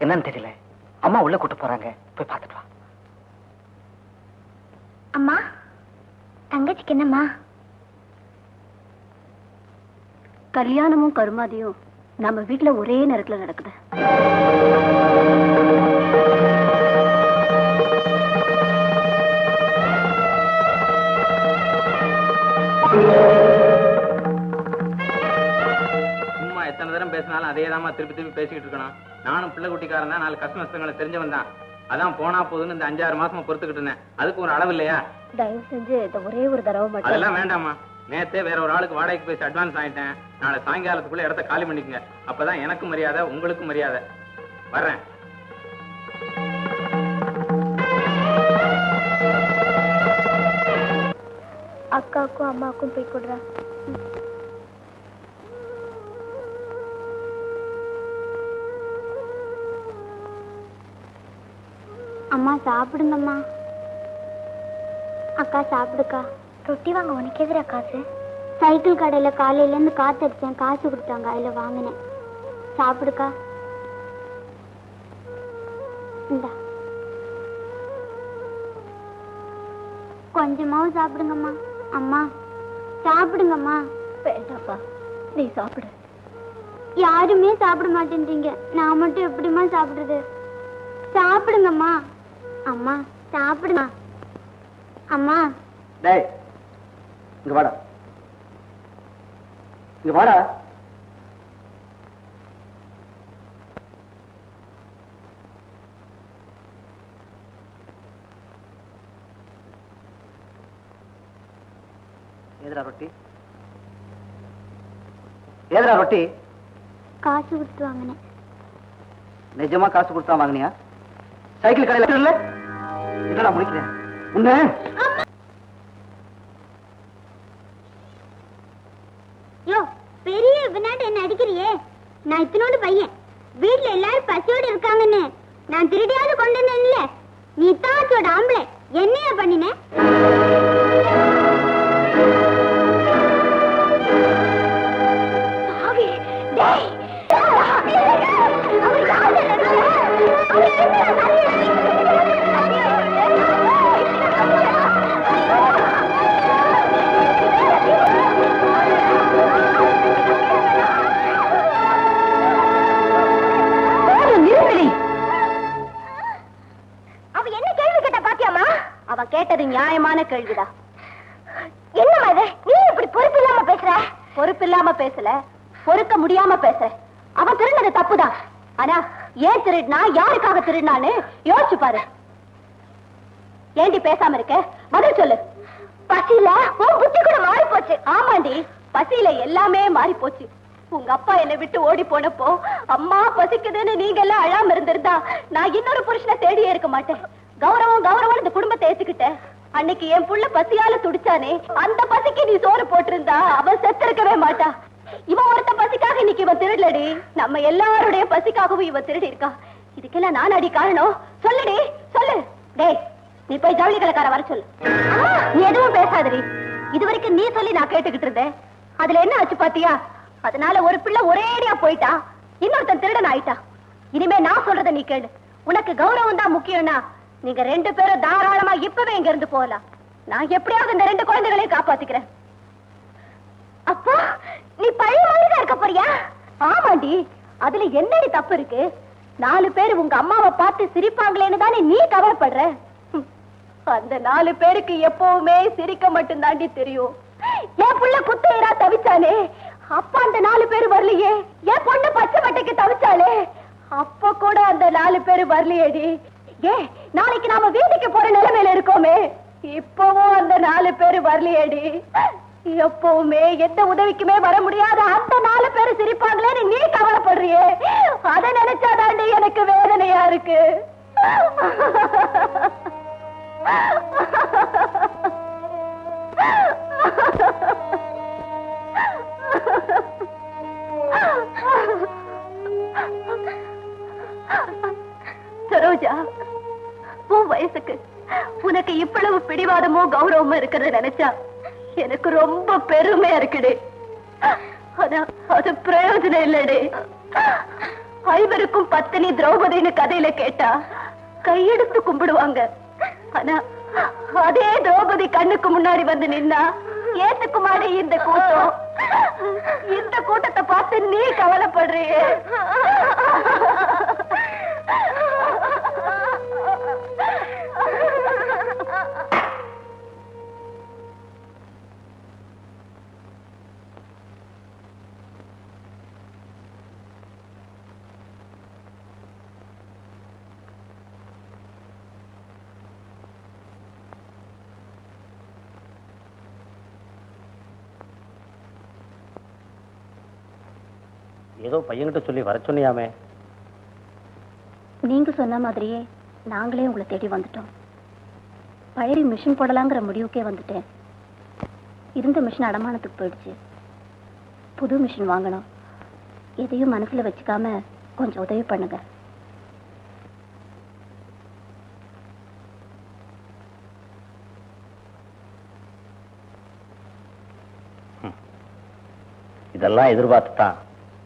என்னன்னு தெரியல. அம்மா உள்ள கூட்டு போறாங்க. போய் பார்த்துட்டு வா. அம்மா தங்கச்சிக்கு என்னம்மா? கல்யாணமும் கருமாதியும் நம்ம வீட்டுல ஒரே நேரத்துல நடக்குது. சும்மா எத்தனை தரம் பேசினாலும் அதே தாமா திருப்பி திருப்பி பேசிக்கிட்டு இருக்கணும். நானும் பிள்ளை குட்டிக்காரன் தான் நாலு கஷ்ட நஷ்டங்களை தெரிஞ்சவன் தான். அதான் போனா போதுன்னு இந்த அஞ்சாறு மாசமா பொறுத்துக்கிட்டு இருந்தேன். அதுக்கு ஒரு அளவு இல்லையா? தயவு செஞ்சு ஒரே ஒரு தடவை மட்டும் அதெல்லாம் வேண்டாமா நேத்தே வேற ஒரு ஆளுக்கு வாடகைக்கு பேசி அட்வான்ஸ் ஆயிட்டேன் நாளை சாயங்காலத்துக்குள்ள இடத்த காலி பண்ணிக்கங்க. அப்பதான் எனக்கும் மரியாதை உங்களுக்கும் மரியாதை. வர்றேன். அக்காவுக்கும் அம்மாவுக்கும் போய் கொடுறா. அம்மா சாப்பிடுங்கம்மா அக்கா சாப்பிடுக்கா. ரொட்டி வாங்க உனக்கு எதிரா காசு சைக்கிள் கடையில காலையில இருந்து காத்தடிச்சேன். காசு கொடுத்தாங்க அதுல வாங்கினேன். சாப்பிடுக்கா. இந்தா. கொஞ்சமாவும் சாப்பிடுங்கம்மா. அம்மா சாப்பிடுங்கம்மா. வேண்டாப்பா நீ சாப்பிடு. யாருமே சாப்பிட மாட்டேன்றீங்க. நான் மட்டும் எப்படிம்மா சாப்பிடுறது? சாப்பிடுங்கம்மா. அம்மா சாப்பிடுங்க அம்மா. டேய் இங்க வாடா. இங்க வாடா. ஏதுடா ரொட்டி? ஏதுடா ரொட்டி? காசு கொடுத்து வாங்கினேன். நிஜமா காசு கொடுத்தா வாங்கினியா? சைக்கிள் கடையில் இல்ல என்னடா முடிக்கிறேன் உன்ன? யோ பெரிய வினாட்டு என்ன அடிக்கிறியே? நான் இத்தனோடு பையன். வீட்டுல எல்லாரும் பசியோட இருக்காங்கன்னு நான் திருடியாவது கொண்டு வந்தேன்ல. நீ தாச்சோட ஆம்பளை. என்னையா பண்ணின? அவ கேட்டது நியாயமான கேள்விதான் என்னம்மா இது? நீ இப்படி பொறுப்பு இல்லாம பேசுற? பொறுப்பு இல்லாம பேசல. பொறுக்க முடியாம பேசுற அவன் திருடினது தப்புதான் ஆனா ஏன் திருடினா யாருக்காக திருடினான்னு யோசிச்சு பாரு. ஏண்டி பேசாம இருக்க? பதில் சொல்லு. பசியில உன் புத்தி கூட மாறி போச்சு ஆமாண்டி பசியில எல்லாமே மாறி போச்சு உங்க அப்பா என்னை விட்டு ஓடி போனப்போ அம்மா பசிக்குதுன்னு நீங்க எல்லாம் அழாம இருந்திருந்தா நான் இன்னொரு புருஷனை தேடியே இருக்க மாட்டேன். கௌரவம் கௌரவம் இந்த குடும்பத்தை ஏத்துக்கிட்ட. அன்னைக்கு என் புள்ள பசியால துடிச்சானே. அந்த பசிக்கு நீ சோறு போட்டிருந்தா அவன் செத்திருக்கவே மாட்டா. இவன் ஒருத்த பசிக்காக இன்னைக்கு இவன் திருடலடி. நம்ம எல்லாருடைய பசிக்காகவும் இவன் திருடி இருக்கா இதுக்கெல்லாம் நான் அடி காரணம்? சொல்லுடி சொல்லு. டேய் நீ போய் ஜவுளி கலக்கார வர சொல்லு. நீ எதுவும் பேசாதடி. இது வரைக்கும் நீ சொல்லி நான் கேட்டுக்கிட்டு இருந்தேன். அதுல என்ன ஆச்சு பாத்தியா? அதனால ஒரு பிள்ளை ஒரேடியா போயிட்டா. இன்னொருத்தன் திருடன் ஆயிட்டா. இனிமே நான் சொல்றத நீ கேளு. உனக்கு கௌரவம் தான் முக்கியம்னா நீங்க ரெண்டு பேரும் தாராளமா இப்பவே இங்க இருந்து போகலாம். நான் எப்படியாவது இந்த ரெண்டு குழந்தைகளையும் காப்பாத்திக்கிறேன். அப்பா நீ பழைய மாதிரி இருக்க போறியா? ஆமாண்டி அதுல என்னடி தப்பு இருக்கு? நாலு பேர் உங்க அம்மாவை பார்த்து சிரிப்பாங்களேன்னு தானே நீ கவலைப்படுற? அந்த நாலு பேருக்கு எப்பவுமே சிரிக்க மட்டும்தாண்டி தெரியும். என் புள்ள குத்தையரா தவிச்சானே அப்ப அந்த நாலு பேர் வரலையே. என் பொண்ணு பச்சை பட்டைக்கு தவிச்சாலே அப்ப கூட அந்த நாலு பேர் வரலையேடி. ஏ நாளைக்கு நாம வீட்டுக்கு போற நிலைமையில இருக்கோமே. இப்பவும் அந்த நாலு பேர் வரலையேடி. எப்பவுமே எந்த உதவிக்குமே வர முடியாத அந்த நாலு பேர் சிரிப்பாங்களேன்னு நீ கவலைப்படுறியே. அதை நினைச்சாதாண்டி எனக்கு வேதனையா இருக்கு. சரோஜா வயசுக்கு உனக்கு இவ்வளவு பிடிவாதமோ கௌரவமோ இருக்கிறத நினைச்சா எனக்கு ரொம்ப பெருமையா இருக்குடே. ஆனா அது பிரயோஜனம் இல்லடே. ஐவருக்கும் பத்தினி திரௌபதின்னு கதையில கேட்டா கையெடுத்து கும்பிடுவாங்க. ஆனா அதே திரௌபதி கண்ணுக்கு முன்னாடி வந்து நின்னா ஏத்துக்குமாரி இந்த கூட்டம்? இந்த கூட்டத்தை பார்த்து நீ கவலைப்படுறியே. ஏதோ பையன்கிட்ட சொல்லி வர சொன்னியாமே. நீங்க சொன்ன மாதிரியே நாங்களே உங்களை தேடி வந்துட்டோம். பயிரி மிஷின் போடலாங்கிற முடிவுக்கே வந்துட்டேன். இருந்த மிஷின் அடமானத்துக்கு போயிடுச்சு. புது மிஷின் வாங்கணும். எதையும் மனசுல வச்சுக்காம கொஞ்சம் உதவி பண்ணுங்க. இதெல்லாம் எதிர்பார்த்து தான்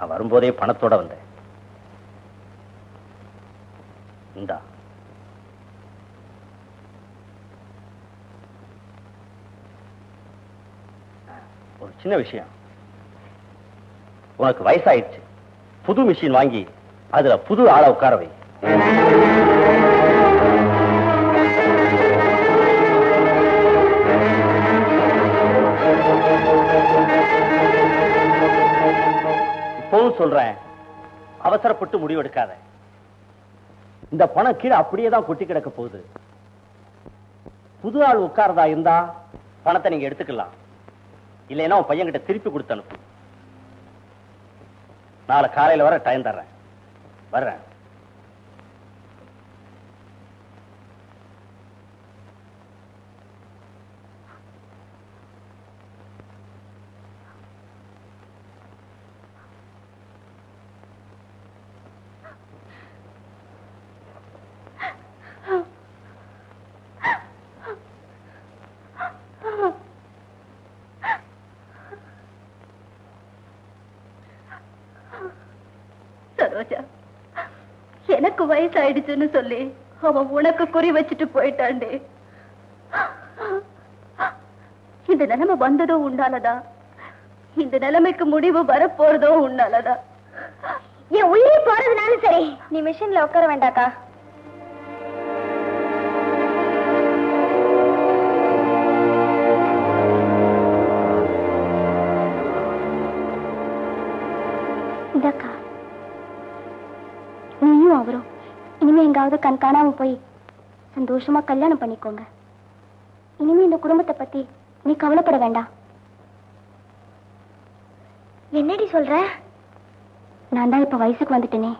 நான் வரும்போதே பணத்தோட வந்தேன். இந்தா. ஒரு சின்ன விஷயம். உனக்கு வயசாயிடுச்சு. புது மிஷின் வாங்கி அதுல புது ஆளை உட்கார சொல்றேன். அவசரப்பட்டு முடிவெடுக்காத. இந்த பணம் கீழே அப்படியே தான் கொட்டி கிடக்க போகுது. புது ஆள் உட்காரதா இருந்தா பணத்தை நீங்க எடுத்துக்கலாம். இல்லைன்னா உன் பையன்கிட்ட திருப்பி கொடுத்து அனுப்பு. நாளை காலையில வர டைம் தர்றேன். வர்றேன் சரோஜா எனக்கு வயசாயிடுச்சுன்னு சொல்லி அவன் உனக்கு குறி வச்சுட்டு போயிட்டாண்டே. இந்த நிலைமை வந்ததோ உண்டாலதா இந்த நிலைமைக்கு முடிவு வரப்போறதோ உண்டாலதா என் உள்ளே போறதுனாலும் சரி நீ மிஷின்ல உட்கார வேண்டாக்கா. நீயும் அவரும் இனிமே எங்காவது கண் காணாம போய் சந்தோஷமா கல்யாணம் பண்ணிக்கோங்க. இனிமே இந்த குடும்பத்தை பத்தி நீ கவலைப்பட வேண்டாம். என்னடி சொல்ற? நான் தான் இப்ப வயசுக்கு வந்துட்டேனே.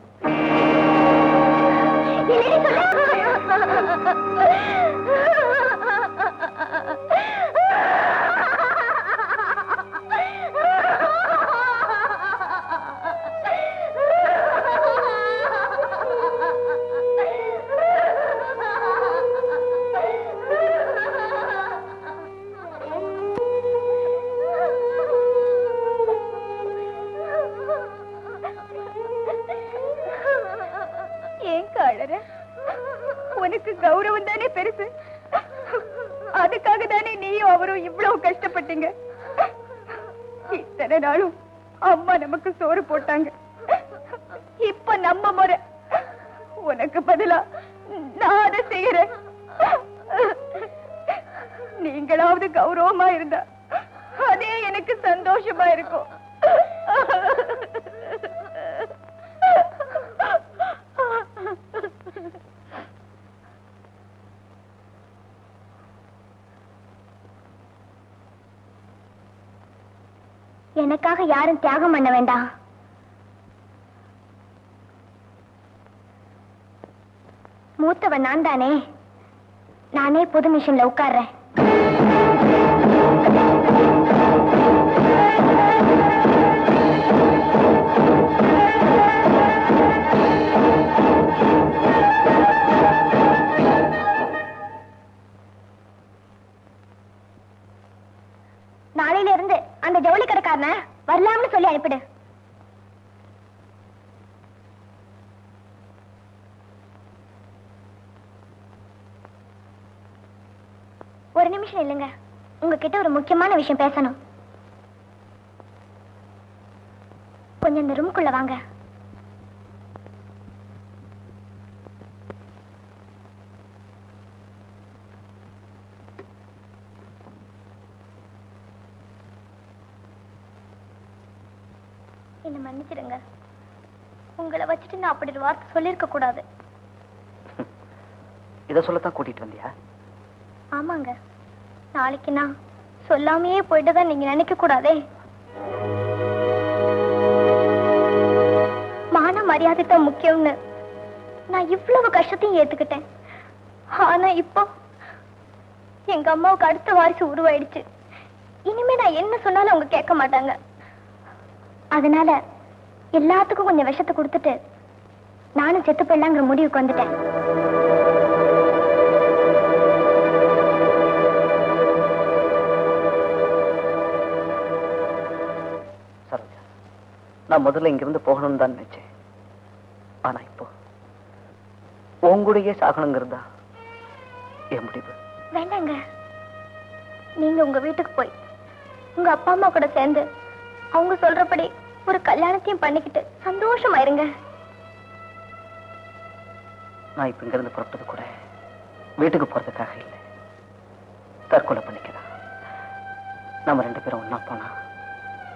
கௌரவம் தானே பெருசு? அதுக்காக தானே நீயும் அவரும் இவ்வளவு கஷ்டப்பட்டீங்க? இத்தனை நாளும் அம்மா நமக்கு சோறு போட்டாங்க. இப்ப நம்ம முறை. உனக்கு பதிலா நான் அதை செய்யறேன். நீங்களாவது கௌரவமா இருந்தா அதே எனக்கு சந்தோஷமா இருக்கும். எனக்காக யாரும் தியாகம் பண்ண வேண்டாம் மூத்தவன் நான் தானே நானே புது மிஷின்ல உட்கார்றேன். ஒரு நிமிஷம் இல்லைங்க. உங்ககிட்ட ஒரு முக்கியமான விஷயம் பேசணும். கொஞ்சம் இந்த ரூம்குள்ள வாங்க. என்ன மன்னிச்சிடுங்க. உங்களை வச்சுட்டு நான் அப்படி ஒரு வார்த்தை சொல்லியிருக்க கூடாது. இதை சொல்லத்தான் கூட்டிட்டு வந்தியா? ஆமாங்க. நாளைக்கு நான் சொல்லாமையே போயிட்டு தான் நீங்க நினைக்க கூடாதே மான மரியாதை தான் முக்கியம்னு. நான் இவ்வளவு கஷ்டத்தையும் ஏத்துக்கிட்டேன். ஆனா இப்போ எங்க அம்மாவுக்கு அடுத்த வாரிசு உருவாயிடுச்சு. இனிமே நான் என்ன சொன்னாலும் அவங்க கேட்க மாட்டாங்க. அதனால எல்லாத்துக்கும் கொஞ்சம் விஷத்தை கொடுத்துட்டு நானும் செத்து போயிடலாங்கிற முடிவுக்கு வந்துட்டேன். நான் முதல்ல இங்கிருந்து போகணும்னு தான் நினைச்சேன். ஆனா இப்போ உங்களுடைய சாகணுங்கிறதா என் முடிவு. வேண்டாங்க. நீங்க உங்க வீட்டுக்கு போய் உங்க அப்பா அம்மா கூட சேர்ந்து அவங்க சொல்றபடி ஒரு கல்யாணத்தையும் பண்ணிக்கிட்டு சந்தோஷமா இருங்க நான் இப்ப இங்கிருந்து புறப்பட்டது கூட வீட்டுக்கு போறதுக்காக இல்லை. தற்கொலை பண்ணிக்கலாம். நம்ம ரெண்டு பேரும் ஒண்ணா போனா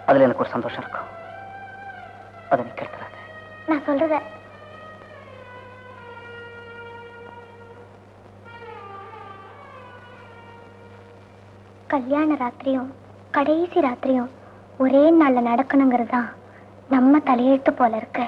அதுல எனக்கு ஒரு சந்தோஷம் இருக்கும். அதை நீ நான் சொல்றத கல்யாண ராத்திரியும் கடைசி ராத்திரியும் ஒரே நாள்ல நடக்கணுங்கிறது தான் நம்ம தலையெழுத்து போல இருக்கு.